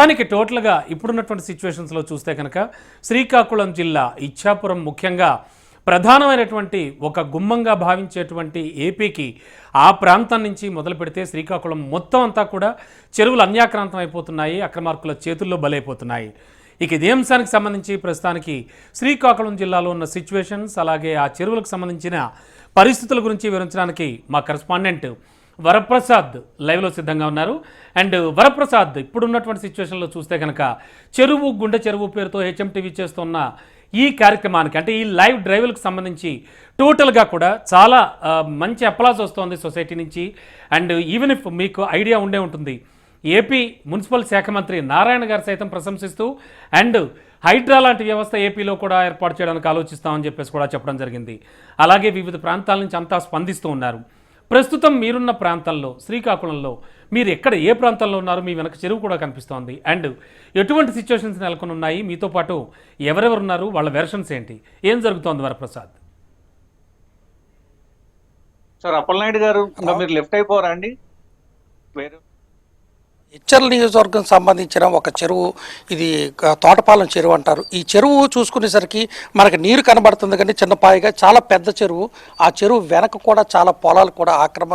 మొత్తానికి టోటల్గా ఇప్పుడున్నటువంటి సిచ్యువేషన్స్లో చూస్తే కనుక శ్రీకాకుళం జిల్లా ఇచ్చాపురం ముఖ్యంగా ప్రధానమైనటువంటి ఒక గుమ్మంగా భావించేటువంటి ఏపీకి ఆ ప్రాంతం నుంచి మొదలు పెడితే శ్రీకాకుళం మొత్తం అంతా కూడా చెరువులు అన్యాక్రాంతం అయిపోతున్నాయి అక్రమార్కుల చేతుల్లో బలైపోతున్నాయి. ఇక ఇదే అంశానికి సంబంధించి ప్రస్తుతానికి శ్రీకాకుళం జిల్లాలో ఉన్న సిచ్యువేషన్స్ అలాగే ఆ చెరువులకు సంబంధించిన పరిస్థితుల గురించి వివరించడానికి మా కరెస్పాండెంట్ వరప్రసాద్ లైవ్లో సిద్ధంగా ఉన్నారు. అండ్ వరప్రసాద్ ఇప్పుడున్నటువంటి సిచ్యువేషన్లో చూస్తే కనుక చెరువు గుండె చెరువు పేరుతో హెచ్ఎంటీవీ చేస్తున్న ఈ కార్యక్రమానికి అంటే ఈ లైవ్ డ్రైవ్లకు సంబంధించి టోటల్గా కూడా చాలా మంచి అప్లాజ్ వస్తోంది సొసైటీ నుంచి. అండ్ ఈవెన్ ఇఫ్ మీకు ఐడియా ఉండే ఉంటుంది ఏపీ మున్సిపల్ శాఖ మంత్రి నారాయణ గారు సైతం ప్రశంసిస్తూ అండ్ హైడ్రా లాంటి వ్యవస్థ ఏపీలో కూడా ఏర్పాటు చేయడానికి ఆలోచిస్తామని చెప్పేసి కూడా చెప్పడం జరిగింది. అలాగే వివిధ ప్రాంతాల నుంచి అంతా స్పందిస్తూ ఉన్నారు. ప్రస్తుతం మీరున్న ప్రాంతంలో శ్రీకాకుళంలో మీరు ఎక్కడ ఏ ప్రాంతంలో ఉన్నారు మీ వెనక చెరువు కూడా కనిపిస్తోంది. అండ్ ఎటువంటి సిచ్యువేషన్స్ నెలకొని ఉన్నాయి మీతో పాటు ఎవరెవరు ఉన్నారు వాళ్ళ వెర్షన్స్ ఏంటి? ఏం జరుగుతోంది వరప్రసాద్? సార్ అప్పలనాయుడు గారు మీరు లెఫ్ట్ అయిపోరా అండి? వేరే ఇచ్చర్ల నియోజకవర్గం సంబంధించిన ఒక చెరువు ఇది తోటపాలెం చెరువు అంటారు. ఈ చెరువు చూసుకునేసరికి మనకి నీరు కనబడుతుంది కానీ చిన్నపాయిగా చాలా పెద్ద చెరువు. ఆ చెరువు వెనక కూడా చాలా పొలాలు కూడా ఆక్రమ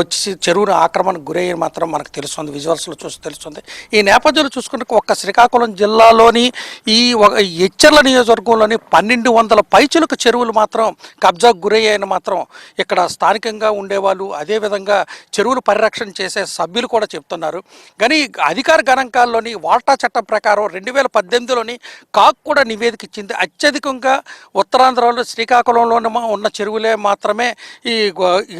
వచ్చి చెరువును ఆక్రమణకు గురయ్యి మాత్రం మనకు తెలుస్తుంది. విజువల్స్లో చూసి తెలుస్తుంది. ఈ నేపథ్యంలో చూసుకుంటే ఒక్క శ్రీకాకుళం జిల్లాలోని ఈ ఒక ఇచ్చర్ల నియోజకవర్గంలోని పన్నెండు వందల పైచులకు చెరువులు మాత్రం కబ్జాకు గురయ్యాయని మాత్రం ఇక్కడ స్థానికంగా ఉండేవాళ్ళు అదేవిధంగా చెరువులు పరిరక్షణ చేసే సభ్యులు కూడా చెప్తున్నారు. కానీ అధికార గణాంకాల్లోని వాటా చట్టం ప్రకారం రెండు వేల పద్దెనిమిదిలోని కాక్ కూడా నివేదిక ఇచ్చింది అత్యధికంగా ఉత్తరాంధ్రలో శ్రీకాకుళంలోనే మా- ఉన్న చెరువులే మాత్రమే ఈ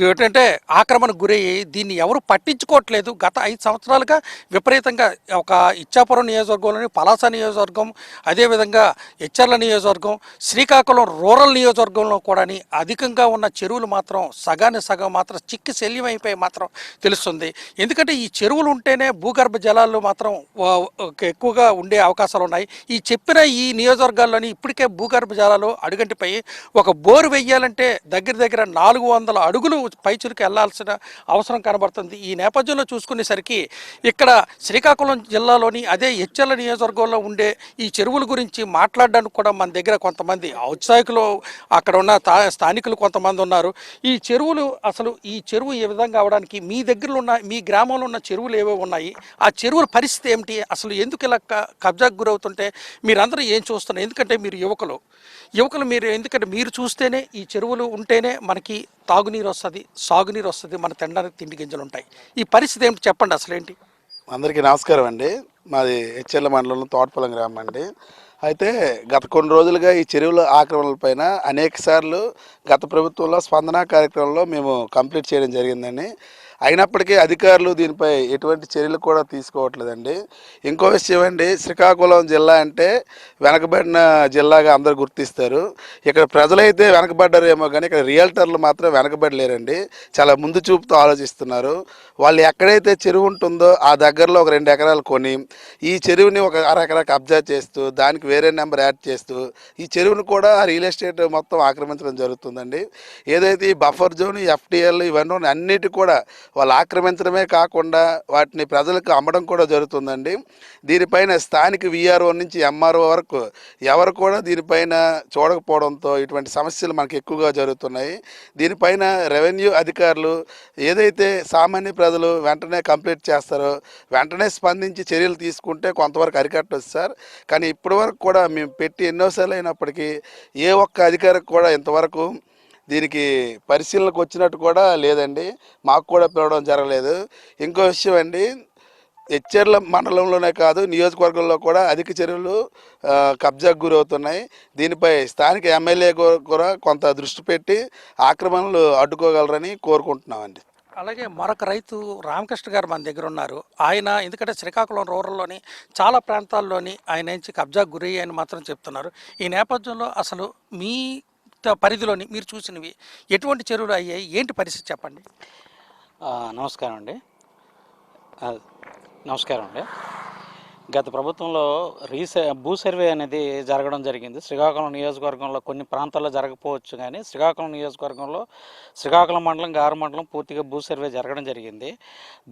ఏంటంటే ఆక్రమణకు గురయ్యి దీన్ని ఎవరు పట్టించుకోవట్లేదు. గత ఐదు సంవత్సరాలుగా విపరీతంగా ఒక ఇచ్చాపురం నియోజకవర్గంలోని పలాస నియోజకవర్గం అదేవిధంగా హెచ్చర్ల నియోజకవర్గం శ్రీకాకుళం రూరల్ నియోజకవర్గంలో కూడా అధికంగా ఉన్న చెరువులు మాత్రం సగాన్ని సగం మాత్రం చిక్కి శల్యమైపోయి మాత్రం తెలుస్తుంది. ఎందుకంటే ఈ చెరువులు ఉంటేనే భూగర్భ జలాలు మాత్రం ఎక్కువగా ఉండే అవకాశాలు ఉన్నాయి. ఈ చెప్పిన ఈ నియోజకవర్గాల్లోని ఇప్పటికే భూగర్భ జలాలు అడుగంటిపై ఒక బోరు వెయ్యాలంటే దగ్గర దగ్గర నాలుగు వందల అడుగులు పైచురికి వెళ్ళాల్సిన అవసరం కనబడుతుంది. ఈ నేపథ్యంలో చూసుకునేసరికి ఇక్కడ శ్రీకాకుళం జిల్లాలోని అదే హెచ్చర్ల నియోజకవర్గంలో ఉండే ఈ చెరువుల గురించి మాట్లాడడానికి కూడా మన దగ్గర కొంతమంది ఔత్సాహికులు అక్కడ ఉన్న స్థానికులు కొంతమంది ఉన్నారు. ఈ చెరువులు అసలు ఈ చెరువు ఏ విధంగా అవడానికి మీ దగ్గరలో ఉన్న మీ గ్రామంలో ఉన్న చెరువులు ఏవో ఉన్నాయి. ఆ చెరువుల పరిస్థితి ఏమిటి? అసలు ఎందుకు ఇలా కబ్జాకు గురవుతుంటే మీరందరూ ఏం చూస్తున్నారు? ఎందుకంటే మీరు యువకులు. యువకులు మీరు ఎందుకంటే మీరు చూస్తేనే ఈ చెరువులు ఉంటేనే మనకి తాగునీరు వస్తుంది సాగునీరు వస్తుంది మన తినడానికి తిండి గింజలు ఉంటాయి. ఈ పరిస్థితి ఏమిటి చెప్పండి అసలు ఏంటి? అందరికీ నమస్కారం అండి. మాది హెచ్ఎల్ మండలంలో తోటపొలం గ్రామం అండి. అయితే గత కొన్ని రోజులుగా ఈ చెరువుల ఆక్రమణలపైన అనేక సార్లు గత ప్రభుత్వంలో స్పందన కార్యక్రమంలో మేము కంప్లీట్ చేయడం జరిగిందండి. అయినప్పటికీ అధికారులు దీనిపై ఎటువంటి చర్యలు కూడా తీసుకోవట్లేదండి. ఇంకో విషయం అండి శ్రీకాకుళం జిల్లా అంటే వెనకబడిన జిల్లాగా అందరూ గుర్తిస్తారు. ఇక్కడ ప్రజలైతే వెనకబడ్డారేమో కానీ ఇక్కడ రియల్టర్లు మాత్రం వెనకబడలేరండి. చాలా ముందు చూపుతో ఆలోచిస్తున్నారు. వాళ్ళు ఎక్కడైతే చెరువు ఉంటుందో ఆ దగ్గరలో ఒక రెండు ఎకరాలు కొని ఈ చెరువుని ఒక అరెకరా కబ్జా చేస్తూ దానికి వేరే నెంబర్ యాడ్ చేస్తూ ఈ చెరువును కూడా రియల్ ఎస్టేట్ మొత్తం ఆక్రమించడం జరుగుతుందండి. ఏదైతే ఈ బఫర్ జోన్ ఎఫ్టీఎల్ ఇవన్నీ అన్నిటి కూడా వాళ్ళు ఆక్రమించడమే కాకుండా వాటిని ప్రజలకు అమ్మడం కూడా జరుగుతుందండి. దీనిపైన స్థానిక విఆర్ఓ నుంచి ఎంఆర్ఓ వరకు ఎవరు కూడా దీనిపైన చూడకపోవడంతో ఇటువంటి సమస్యలు మనకు ఎక్కువగా జరుగుతున్నాయి. దీనిపైన రెవెన్యూ అధికారులు ఏదైతే సామాన్య ప్రజలు వెంటనే కంప్లీట్ చేస్తారో వెంటనే స్పందించి చర్యలు తీసుకుంటే కొంతవరకు అరికట్టవచ్చు సార్. కానీ ఇప్పటి వరకు కూడా మేము పెట్టి ఎన్నోసార్లు అయినప్పటికీ ఏ ఒక్క అధికారికి కూడా ఇంతవరకు దీనికి పరిశీలనకు వచ్చినట్టు కూడా లేదండి. మాకు కూడా పిలవడం జరగలేదు. ఇంకో విషయం అండి హెచ్చర్ల మండలంలోనే కాదు నియోజకవర్గంలో కూడా అధిక చర్యలు కబ్జాకు గురవుతున్నాయి. దీనిపై స్థానిక ఎమ్మెల్యే కూడా కొంత దృష్టి పెట్టి ఆక్రమణలు అడ్డుకోగలరని కోరుకుంటున్నామండి. అలాగే మరొక రైతు రామకృష్ణ గారు మన దగ్గర ఉన్నారు. ఆయన ఎందుకంటే శ్రీకాకుళం రూరల్లోని చాలా ప్రాంతాల్లోని ఆయన నుంచి కబ్జా గురి అని మాత్రం చెప్తున్నారు. ఈ నేపథ్యంలో అసలు మీ పరిధిలోని మీరు చూసినవి ఎటువంటి చెరువులు అయ్యాయి? ఏంటి పరిస్థితి చెప్పండి. నమస్కారం అండి. నమస్కారం అండి. గత ప్రభుత్వంలో రీసే భూ సర్వే అనేది జరగడం జరిగింది. శ్రీకాకుళం నియోజకవర్గంలో కొన్ని ప్రాంతాల్లో జరగకపోవచ్చు కానీ శ్రీకాకుళం నియోజకవర్గంలో శ్రీకాకుళం మండలం గారు మండలం పూర్తిగా భూ సర్వే జరగడం జరిగింది.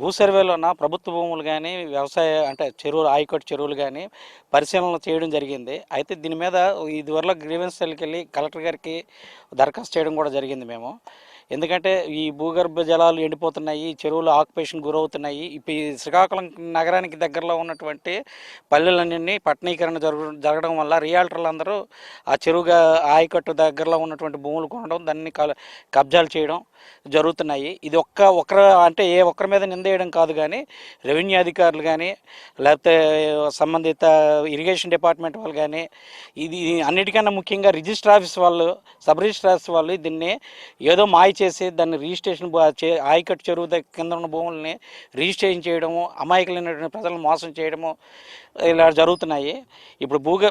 భూ సర్వేలోన ప్రభుత్వ భూములు కానీ వ్యవసాయ అంటే చెరువులు ఆయకట్టు చెరువులు కానీ పరిశీలన చేయడం జరిగింది. అయితే దీని మీద ఇదివరకు గ్రీవెన్స్ సెల్కి వెళ్ళి కలెక్టర్ గారికి దరఖాస్తు చేయడం కూడా జరిగింది మేము. ఎందుకంటే ఈ భూగర్భ జలాలు ఎండిపోతున్నాయి చెరువులు ఆక్యుపేషన్ గురవుతున్నాయి. ఇప్పుడు ఈ శ్రీకాకుళం నగరానికి దగ్గరలో ఉన్నటువంటి పల్లెలన్నీ పట్టణీకరణ జరగ జరగడం వల్ల రియాల్టర్లు అందరూ ఆ చెరువుగా ఆయకట్టు దగ్గరలో ఉన్నటువంటి భూములు కొనడం దాన్ని కబ్జాలు చేయడం జరుగుతున్నాయి. ఇది ఒక్క ఒకరు అంటే ఏ ఒక్కరి మీద నిందేయడం కాదు కానీ రెవెన్యూ అధికారులు కానీ లేకపోతే సంబంధిత ఇరిగేషన్ డిపార్ట్మెంట్ వాళ్ళు కానీ ఇది అన్నిటికన్నా ముఖ్యంగా రిజిస్టర్ ఆఫీస్ వాళ్ళు సబ్ రిజిస్టర్ ఆఫీస్ వాళ్ళు దీన్ని ఏదో మాయ చేసి దాన్ని రిజిస్ట్రేషన్ చే- ఆయకట్టు చెరువు కింద ఉన్న భూముల్ని రిజిస్ట్రేషన్ చేయడము అమాయకులైనటువంటి ప్రజలను మోసం చేయడము ఇలా జరుగుతున్నాయి. ఇప్పుడు భూగ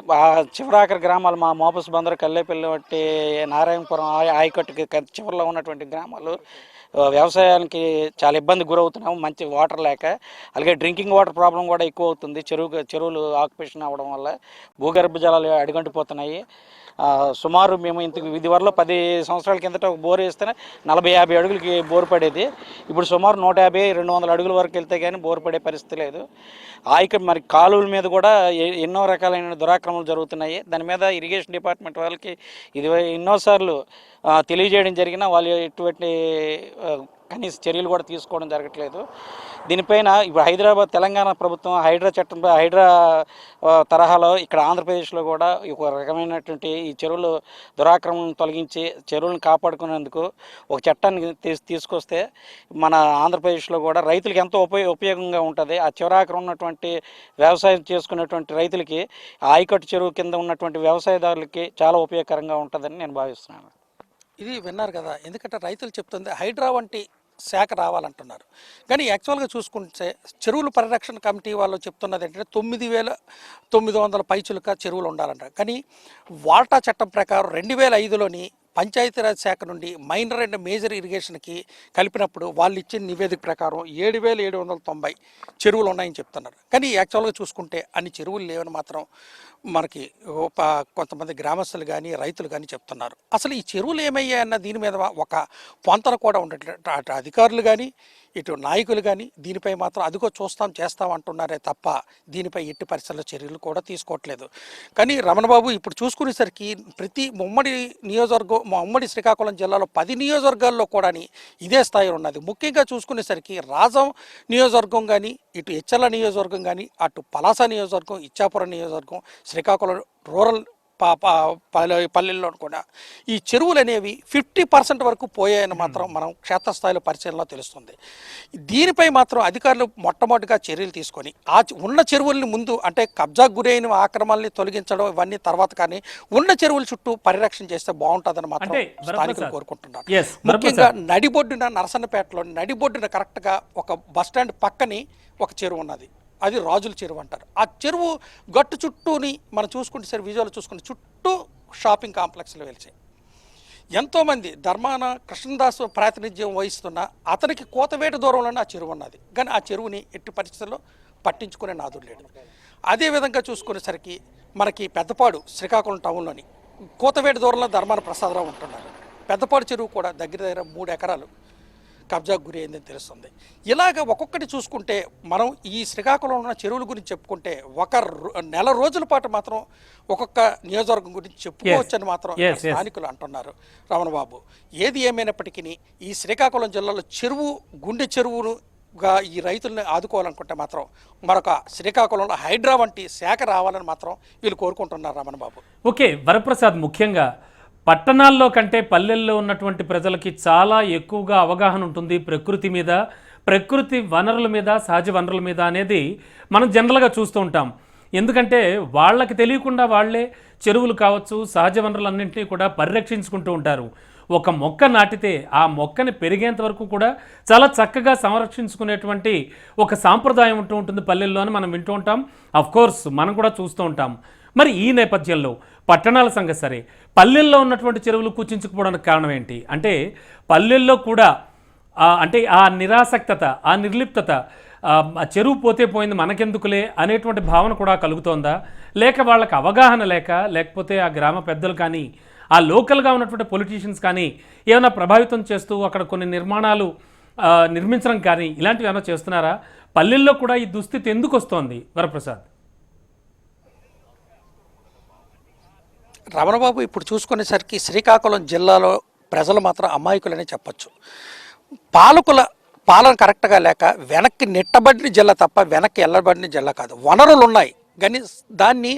చివరాకర గ్రామాలు మా మోపస్ బందరు కల్లేపల్లి వంటి నారాయణపురం ఆయకట్టుకి చివరిలో ఉన్నటువంటి గ్రామాలు వ్యవసాయానికి చాలా ఇబ్బంది గురవుతున్నాము. మంచి వాటర్ లేక అలాగే డ్రింకింగ్ వాటర్ ప్రాబ్లం కూడా ఎక్కువ అవుతుంది. చెరువు చెరువులు ఆక్యుపేషన్ అవ్వడం వల్ల భూగర్భ జలాలు అడుగంటిపోతున్నాయి. సుమారు మేము ఇంత ఇది వరలో పది సంవత్సరాల కిందట ఒక బోర్ వేస్తేనే నలభై యాభై అడుగులకి బోర్ పడేది. ఇప్పుడు సుమారు నూట యాభై రెండు వందల అడుగుల వరకు వెళ్తే కానీ బోర్ పడే పరిస్థితి లేదు. ఆయక మరి కాలువల మీద కూడా ఎన్నో రకాలైన దురాక్రమణలు జరుగుతున్నాయి. దాని మీద ఇరిగేషన్ డిపార్ట్మెంట్ వాళ్ళకి ఇది ఎన్నోసార్లు తెలియజేయడం జరిగినా వాళ్ళు ఎటువంటి కనీస చర్యలు కూడా తీసుకోవడం జరగట్లేదు. దీనిపైన ఇప్పుడు హైదరాబాద్ తెలంగాణ ప్రభుత్వం హైడ్రా చట్టం హైడ్రా తరహాలో ఇక్కడ ఆంధ్రప్రదేశ్లో కూడా ఒక రకమైనటువంటి ఈ చెరువులు దురాక్రమణను తొలగించి చెరువులను కాపాడుకునేందుకు ఒక చట్టాన్ని తీసుకొస్తే మన ఆంధ్రప్రదేశ్లో కూడా రైతులకు ఎంతో ఉపయోగ ఉపయోగంగా ఉంటుంది. ఆ చివరాకరం ఉన్నటువంటి వ్యవసాయం చేసుకునేటువంటి రైతులకి ఆయకట్టు చెరువు కింద ఉన్నటువంటి వ్యవసాయదారులకి చాలా ఉపయోగకరంగా ఉంటుందని నేను భావిస్తున్నాను. ఇది విన్నారు కదా. ఎందుకంటే రైతులు చెప్తుంది హైడ్రా వంటి శాఖ రావాలంటున్నారు. కానీ యాక్చువల్గా చూసుకుంటే చెరువుల పరిరక్షణ కమిటీ వాళ్ళు చెప్తున్నది ఏంటంటే తొమ్మిది వేల తొమ్మిది వందల పైచులుక చెరువులు ఉండాలంటారు. కానీ వాటా చట్టం ప్రకారం రెండు వేల ఐదులోని పంచాయతీరాజ్ శాఖ నుండి మైనర్ అండ్ మేజర్ ఇరిగేషన్కి కలిపినప్పుడు వాళ్ళు ఇచ్చిన నివేదిక ప్రకారం ఏడు వేల ఏడు వందల తొంభై చెరువులు ఉన్నాయని చెప్తున్నారు. కానీ యాక్చువల్గా చూసుకుంటే అన్ని చెరువులు లేవని మాత్రం మనకి కొంతమంది గ్రామస్తులు కానీ రైతులు కానీ చెప్తున్నారు. అసలు ఈ చెరువులు ఏమయ్యాయన్న దీని మీద ఒక పొంతన కూడా ఉండట్లేదు అటు అధికారులు కానీ ఇటు నాయకులు కానీ దీనిపై మాత్రం అదిగో చూస్తాం చేస్తాం అంటున్నారే తప్ప దీనిపై ఎట్టి పరిస్థితుల్లో చర్యలు కూడా తీసుకోవట్లేదు. కానీ రమణబాబు ఇప్పుడు చూసుకునేసరికి ప్రతి ఉమ్మడి నియోజకవర్గం మా ఉమ్మడి శ్రీకాకుళం జిల్లాలో పది నియోజకవర్గాల్లో కూడా ఇదే స్థాయిలో ఉన్నది. ముఖ్యంగా చూసుకునేసరికి రాజం నియోజకవర్గం కానీ ఇటు ఎచ్చల నియోజకవర్గం కానీ అటు పలాస నియోజకవర్గం ఇచ్చాపురం నియోజకవర్గం శ్రీకాకుళం రూరల్ పల్లెల్లో కూడా ఈ చెరువులు అనేవి ఫిఫ్టీ పర్సెంట్ వరకు పోయాయని మాత్రం మనం క్షేత్రస్థాయిలో పరిశీలనలో తెలుస్తుంది దీనిపై మాత్రం అధికారులు మొట్టమొదటిగా చర్యలు తీసుకొని ఆ ఉన్న చెరువుల్ని ముందు అంటే కబ్జాకు గురైన ఆక్రమణల్ని తొలగించడం ఇవన్నీ తర్వాత కానీ ఉన్న చెరువుల చుట్టూ పరిరక్షణ చేస్తే బాగుంటుందని మాత్రం స్థానికులు. కోరుకుంటున్నారు ముఖ్యంగా. నడిబొడ్డున నరసన్నపేటలో నడిబొడ్డున కరెక్ట్గా ఒక బస్ స్టాండ్ పక్కని ఒక చెరువు ఉన్నది అది రాజుల చెరువు అంటారు. ఆ చెరువు గట్టు చుట్టూని మనం చూసుకుంటే సరే విజువల్ చూసుకుంటే చుట్టూ షాపింగ్ కాంప్లెక్స్లు వెలిచాయి. ఎంతోమంది ధర్మాన కృష్ణదాస్ ప్రాతినిధ్యం వహిస్తున్న అతనికి కోతవేట దూరంలోనే ఆ చెరువు ఉన్నది. కానీ ఆ చెరువుని ఎట్టి పరిస్థితుల్లో పట్టించుకునే నాదుడు లేడు. అదేవిధంగా చూసుకునేసరికి మనకి పెద్దపాడు శ్రీకాకుళం టౌన్లోని కోతవేట దూరంలో ధర్మాన ప్రసాదరావు ఉంటున్నారు. పెద్దపాడు చెరువు కూడా దగ్గర దగ్గర మూడు ఎకరాలు. కబ్జాకు గురి అయిందని తెలుస్తుంది. ఇలాగ ఒక్కొక్కటి చూసుకుంటే మనం ఈ శ్రీకాకుళంలో ఉన్న చెరువుల గురించి చెప్పుకుంటే ఒక నెల రోజుల పాటు మాత్రం ఒక్కొక్క నియోజకవర్గం గురించి చెప్పుకోవచ్చని మాత్రం. స్థానికులు అంటున్నారు రమణబాబు. ఏది ఏమైనప్పటికీ ఈ శ్రీకాకుళం జిల్లాలో చెరువు గుండె చెరువులుగా ఈ రైతుల్ని ఆదుకోవాలనుకుంటే మాత్రం మరొక శ్రీకాకుళంలో హైడ్రా వంటి శాఖ రావాలని మాత్రం వీళ్ళు కోరుకుంటున్నారు రమణబాబు. ఓకే వరప్రసాద్ ముఖ్యంగా పట్టణాల్లో కంటే పల్లెల్లో ఉన్నటువంటి ప్రజలకి చాలా ఎక్కువగా అవగాహన ఉంటుంది ప్రకృతి మీద ప్రకృతి వనరుల మీద సహజ వనరుల మీద అనేది మనం జనరల్గా చూస్తూ ఉంటాం. ఎందుకంటే వాళ్ళకి తెలియకుండా వాళ్ళే చెరువులు కావచ్చు సహజ వనరులన్నింటినీ కూడా పరిరక్షించుకుంటూ ఉంటారు. ఒక మొక్క నాటితే ఆ మొక్కని పెరిగేంత వరకు కూడా చాలా చక్కగా సంరక్షించుకునేటువంటి ఒక సాంప్రదాయం ఉంటూ ఉంటుంది పల్లెల్లో అని మనం వింటూ ఉంటాం. అఫ్కోర్స్ మనం కూడా చూస్తూ ఉంటాం. మరి ఈ నేపథ్యంలో పట్టణాల సంగతి సరే. పల్లెల్లో ఉన్నటువంటి చెరువులు కూర్చించుకుపోవడానికి కారణం ఏంటి? అంటే పల్లెల్లో కూడా అంటే ఆ నిరాసక్తత ఆ నిర్లిప్తత చెరువు పోతే పోయింది మనకెందుకులే అనేటువంటి భావన కూడా కలుగుతోందా? లేక వాళ్ళకి అవగాహన లేక లేకపోతే ఆ గ్రామ పెద్దలు కానీ ఆ లోకల్గా ఉన్నటువంటి పొలిటీషియన్స్ కానీ ఏమైనా ప్రభావితం చేస్తూ అక్కడ కొన్ని నిర్మాణాలు నిర్మించడం కానీ ఇలాంటివి ఏమైనా చేస్తున్నారా? పల్లెల్లో కూడా ఈ దుస్థితి ఎందుకు వస్తోంది? వరప్రసాద్. రమణబాబు ఇప్పుడు చూసుకునేసరికి శ్రీకాకుళం జిల్లాలో ప్రజలు మాత్రం అమాయకులనే చెప్పచ్చు. పాలకుల పాలన కరెక్ట్గా లేక వెనక్కి నెట్టబడిన జిల్లా తప్ప వెనక్కి వెళ్ళబడిన జిల్లా కాదు. వనరులు ఉన్నాయి కానీ దాన్ని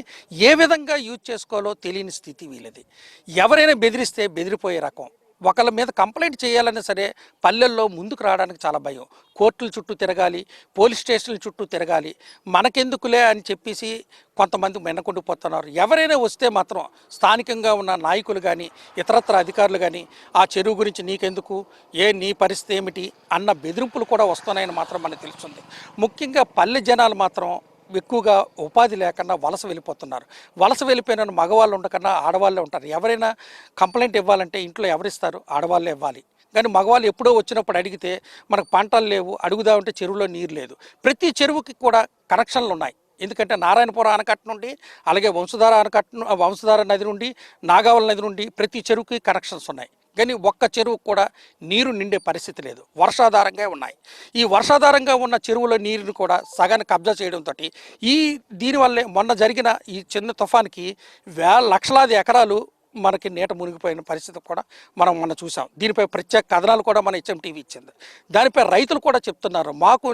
ఏ విధంగా యూజ్ చేసుకోవాలో తెలియని స్థితి వీళ్ళది. ఎవరైనా బెదిరిస్తే బెదిరిపోయే రకం. ఒకళ్ళ మీద కంప్లైంట్ చేయాలన్నా సరే పల్లెల్లో ముందుకు రావడానికి చాలా భయం. కోర్టుల చుట్టూ తిరగాలి పోలీస్ స్టేషన్ల చుట్టూ తిరగాలి. మనకెందుకులే అని చెప్పేసి కొంతమంది వెనకుండిపోతున్నారు ఎవరైనా వస్తే మాత్రం స్థానికంగా ఉన్న నాయకులు కానీ ఇతరత్ర అధికారులు కానీ ఆ చెరువు గురించి నీకెందుకు? ఏ నీ పరిస్థితి ఏమిటి? అన్న బెదిరింపులు కూడా వస్తున్నాయని మాత్రం మనకు తెలుస్తుంది. ముఖ్యంగా పల్లె జనాలు మాత్రం ఎక్కువగా ఉపాధి లేకుండా వలస వెళ్ళిపోతున్నారు. వలస వెళ్ళిపోయిన మగవాళ్ళు ఉండకన్నా ఆడవాళ్ళే ఉంటారు. ఎవరైనా కంప్లైంట్ ఇవ్వాలంటే ఇంట్లో ఎవరిస్తారు? ఆడవాళ్ళే ఇవ్వాలి. కానీ మగవాళ్ళు ఎప్పుడో వచ్చినప్పుడు అడిగితే మనకు పంటలు లేవు అడుగుదామంటే చెరువులో నీరు లేదు. ప్రతి చెరువుకి కూడా కనెక్షన్లు ఉన్నాయి. ఎందుకంటే నారాయణపురం ఆనకట్ట నుండి అలాగే వంశధార ఆనకట్ట వంశధార నది నుండి నాగావళి నది నుండి ప్రతి చెరువుకి కనెక్షన్స్ ఉన్నాయి. కానీ ఒక్క చెరువు కూడా నీరు నిండే పరిస్థితి లేదు. వర్షాధారంగా ఉన్నాయి. ఈ వర్షాధారంగా ఉన్న చెరువుల నీరుని కూడా సగాన్ని కబ్జా చేయడంతో ఈ దీనివల్లే మొన్న జరిగిన ఈ చిన్న తుఫాన్కి వేల లక్షలాది ఎకరాలు మనకి నీట మునిగిపోయిన పరిస్థితి కూడా మనం మొన్న చూసాం దీనిపై ప్రత్యేక కథనాలు కూడా మన హెచ్ఎం టీవీ ఇచ్చింది. దానిపై రైతులు కూడా చెప్తున్నారు. మాకు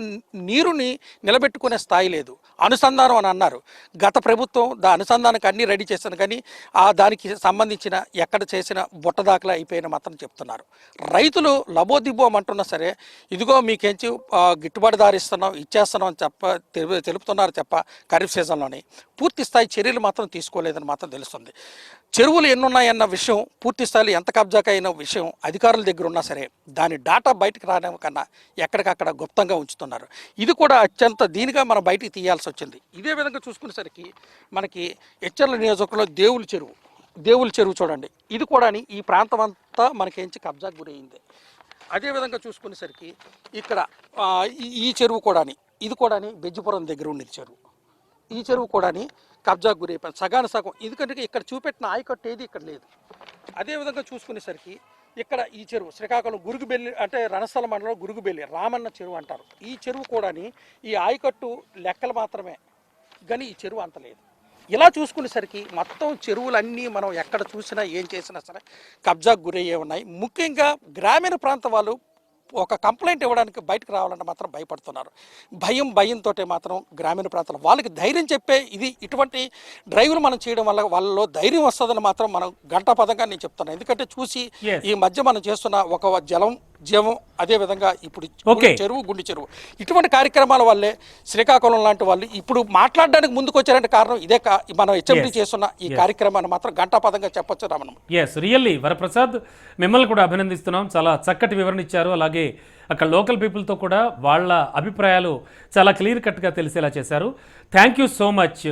నీరుని నిలబెట్టుకునే స్థాయి లేదు. అనుసంధానం అని అన్నారు. గత ప్రభుత్వం దా అనుసంధానానికి అన్ని రెడీ చేశాను కానీ ఆ దానికి సంబంధించిన ఎక్కడ చేసిన బుట్ట దాఖలా అయిపోయిన మాత్రం చెప్తున్నారు. రైతులు లబోదిబోం అంటున్నా సరే ఇదిగో మీకేంచి గిట్టుబాటు దారి ఇస్తున్నాం ఇచ్చేస్తున్నాం అని చెప్ప తెలు- తెలుపుతున్నారు చెప్ప ఖరీఫ్ సీజన్లోని పూర్తి స్థాయి చర్యలు మాత్రం తీసుకోలేదని మాత్రం తెలుస్తుంది. చెరువులు ఎన్నున్నాయన్న విషయం పూర్తి స్థాయిలో ఎంత కబ్జాకైన అయిన విషయం అధికారుల దగ్గర ఉన్నా సరే దాని డాటా బయటకు రావడం కన్నా ఎక్కడికక్కడ గుప్తంగా ఉంచుతున్నారు. ఇది కూడా అత్యంత దీనిగా మనం బయటికి తీయాల్సి వచ్చింది. ఇదే విధంగా చూసుకునేసరికి మనకి హెచ్చర్ల నియోజకవర్గంలో దేవుల చెరువు దేవుల చెరువు చూడండి. ఇది కూడా ఈ ప్రాంతం అంతా మనకేంచి కబ్జాకు గురైంది. అదేవిధంగా చూసుకునేసరికి ఇక్కడ ఈ- ఈ చెరువు కూడాని ఇది కూడాని బెజ్జిపురం దగ్గర ఉండేది చెరువు. ఈ చెరువు కూడాని కబ్జాకు గురైపోయింది. సగాన సగం. ఎందుకంటే ఇక్కడ చూపెట్టిన ఆయకట్టు ఏది ఇక్కడ లేదు. అదేవిధంగా చూసుకునేసరికి ఇక్కడ ఈ చెరువు శ్రీకాకుళం గురుగుబెల్లి అంటే రణస్థల మండలం గురుగుబెల్లి రామన్న చెరువు అంటారు. ఈ చెరువు కూడాని ఈ ఆయకట్టు లెక్కలు మాత్రమే కానీ ఈ చెరువు అంత లేదు. ఇలా చూసుకునేసరికి మొత్తం చెరువులన్నీ మనం ఎక్కడ చూసినా ఏం చేసినా సరే కబ్జాకు గురయ్యే ఉన్నాయి. ముఖ్యంగా గ్రామీణ ప్రాంత వాళ్ళు ఒక కంప్లైంట్ ఇవ్వడానికి బయటకు రావాలంటే మాత్రం భయపడుతున్నారు భయం భయంతో మాత్రం గ్రామీణ ప్రాంతాలు వాళ్ళకి ధైర్యం చెప్పే ఇది ఇటువంటి డ్రైవ్లు మనం చేయడం వల్ల వాళ్ళలో ధైర్యం వస్తుందని మాత్రం మనం గంటా పదంగా నేను చెప్తున్నాను ఎందుకంటే చూసి. ఈ మధ్య మనం చేస్తున్న ఒక జలం జీవం అదే విధంగా ఇప్పుడు. చెరువు గుండి చెరువు ఇటువంటి కార్యక్రమాల వల్లే శ్రీకాకుళం లాంటి వాళ్ళు ఇప్పుడు మాట్లాడడానికి ముందుకు వచ్చారంటే కారణం ఇదే మనం హెచ్ఎండి. చేస్తున్న ఈ. కార్యక్రమాన్ని మాత్రం గంటాపదంగా చెప్పొచ్చు రమణ ఎస్ రియల్లీ వరప్రసాద్ మిమ్మల్ని కూడా అభినందిస్తున్నాం చాలా చక్కటి వివరణ ఇచ్చారు అలాగే అక్కడ లోకల్ పీపుల్తో కూడా వాళ్ళ అభిప్రాయాలు చాలా క్లియర్ కట్గా తెలిసేలా చేశారు థ్యాంక్ యూ సో మచ్